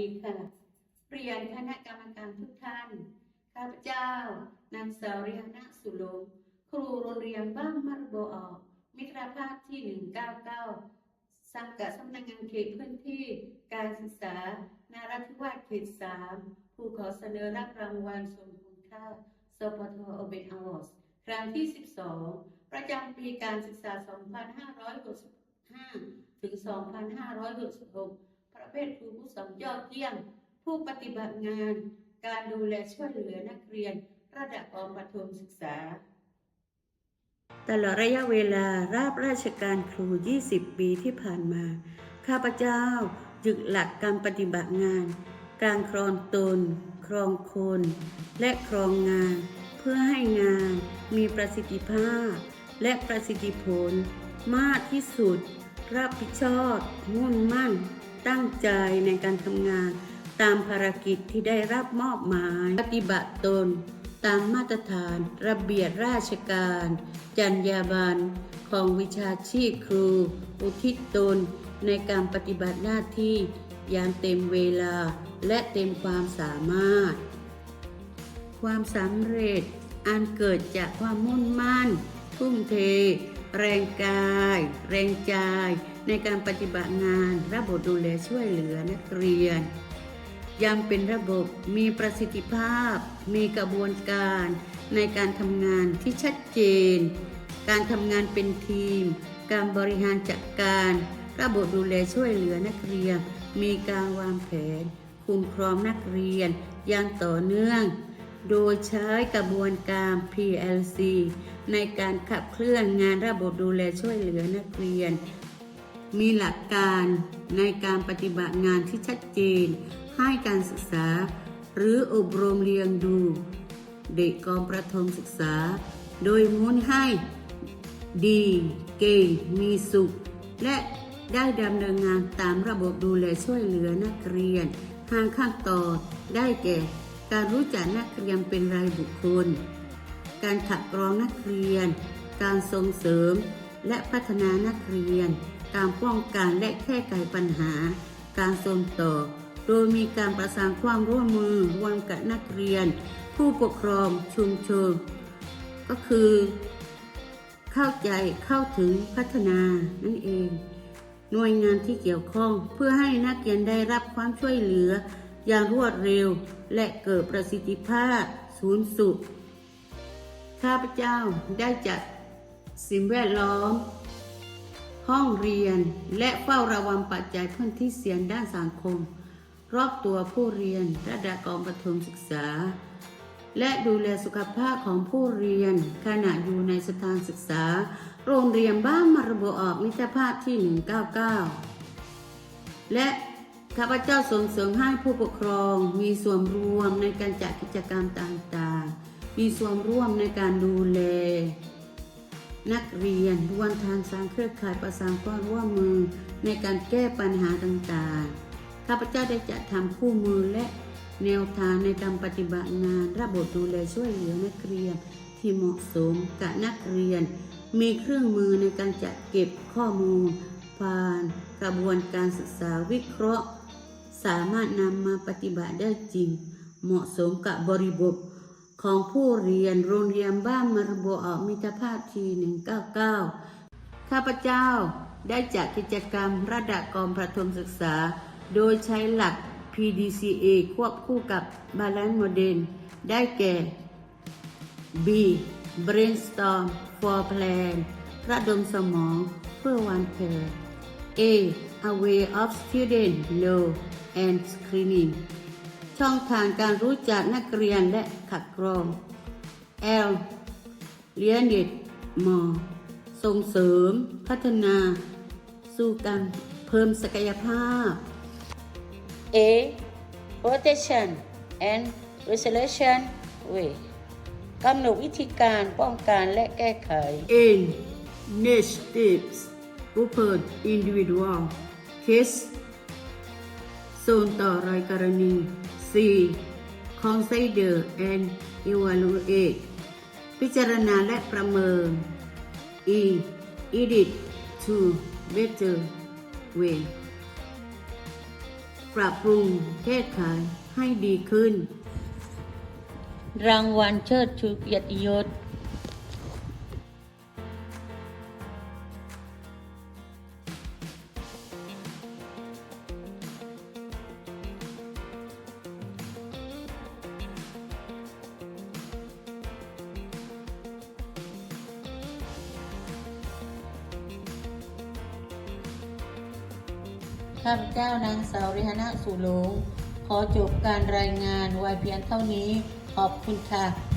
ดีค่ะ เรียนคณะกรรมการทุกท่าน ข้าพเจ้านางสาวเรียนาสุโลมครูโรงเรียนบ้านมัรโบออก มิตรภาพที่ 199 สังกัดสำนักงานเขตพื้นที่การศึกษา นาราธิวาสเขต 3 ผู้ขอเสนอรับรางวัลสมคุณค่าสปทโอเบนอวอร์สครั้งที่ 12 ประจำปีการศึกษา 2565 ถึง 2566 ประเภทครูผู้สอนยอดเยี่ยม ผู้ปฏิบัติงาน การดูแลช่วยเหลือนักเรียน ระดับอประถมศึกษา ตลอดระยะเวลาราบราชการครู 20 ปีที่ผ่านมา ข้าพเจ้ายึดหลักการปฏิบัติงาน การครองตน ครองคน และครองงาน เพื่อให้งานมีประสิทธิภาพ และประสิทธิผลมากที่สุด รับผิดชอบมุ่งมั่น ตั้งใจในการทำงาน ตามภารกิจที่ได้รับมอบหมาย ปฏิบัติตน ตามมาตรฐาน ระเบียบราชการ จรรยาบรรณของวิชาชีพครู อุทิศตน ในการปฏิบัติหน้าที่อย่างเต็มเวลาและเต็มความสามารถ ความสำเร็จอันเกิดจากความมุ่งมั่น ทุ่มเท แรงกาย แรงใจ ในการปฏิบัติงาน ระบบดูแลช่วยเหลือนักเรียน ยังเป็นระบบมีประสิทธิภาพ มีกระบวนการในการทำงานที่ชัดเจน การทำงานเป็นทีม การบริหารจัดการ ระบบดูแลช่วยเหลือนักเรียน มีการวางแผน คุ้มครองนักเรียนอย่างต่อเนื่อง โดยใช้กระบวนการ PLC ในการขับเคลื่อนงานระบบดูแลช่วยเหลือนักเรียน มีหลักการในการปฏิบัติงานที่ชัดเจน ให้การศึกษา หรืออบรมเรียงดู เด็กกองประถมศึกษา โดยมุ่งให้ดีเก่งมีสุข และได้ดำเนินงานตามระบบดูแลช่วยเหลือนักเรียนทางขั้นตอนได้แก่ การรู้จักนักเรียนเป็นรายบุคคล การขับกรองนักเรียน การส่งเสริม และพัฒนานักเรียน การป้องกันและแก้ไขปัญหา การส่งต่อ โดยมีการประสานความร่วมมือร่วมกับนักเรียน ผู้ปกครองชุมชน ก็คือ เข้าใจเข้าถึงพัฒนานั่นเอง หน่วยงานที่เกี่ยวข้องเพื่อให้นักเรียนได้รับความช่วยเหลือ อย่างรวดเร็วและเกิดประสิทธิภาพสูงสุด ข้าพเจ้าได้จัดสิ่งแวดล้อม ห้องเรียนและเฝ้าระวังปัจจัยพื้นที่เสี่ยงด้านสังคม รอบตัวผู้เรียนระดับกองประถมศึกษา และดูแลสุขภาพของผู้เรียน ขณะอยู่ในสถานศึกษา โรงเรียนบ้านมารบออกมิตรภาพที่ 199 และข้าพเจ้าส่งเสริมให้ผู้ปกครองมีส่วนรวมในการจัดกิจกรรมต่างๆ มีส่วนร่วมในการดูแล นักเรียนรวมทางสร้างเครือข่ายประสานความร่วมมือในการแก้ปัญหาต่างๆ ข้าพเจ้าได้จัดทำคู่มือและแนวทางในการปฏิบัติงานระบบดูแลช่วยเหลือนักเรียนที่เหมาะสมกับนักเรียน มีเครื่องมือในการจัดเก็บข้อมูล ผ่านกระบวนการศึกษาวิเคราะห์ สามารถนำมาปฏิบัติได้จริง เหมาะสมกับบริบท ของผู้เรียนโรงเรียนบ้านมารบออกมิตรภาพที 199 ข้าพเจ้าได้จัดกิจกรรมระดับกองประถมศึกษา โดยใช้หลัก PDCA ควบคู่กับ Balance Model ได้แก่ B brainstorm for plan ระดมสมองเพื่อวางแผน A a way of student know and screening ช่องทางการรู้จักนักเรียนและขัดกรอง L เรียนเด็ดมอส่งเสริม พัฒนา สู่การเพิ่มศักยภาพ A. Protection and Resolution Way กำหนดวิธีการป้องกันและแก้ไข N next steps open individual case ส่วนต่อรายกรณี C consider and evaluate พิจารณาและประเมิน E edit to better way ปรับปรุงแก้ไขให้ดีขึ้น รางวัลเชิดชูเกียรติยศ ข้าพเจ้านางสาวริฮานะสุโลง ขอจบการรายงานไว้เพียงเท่านี้ ขอบคุณค่ะ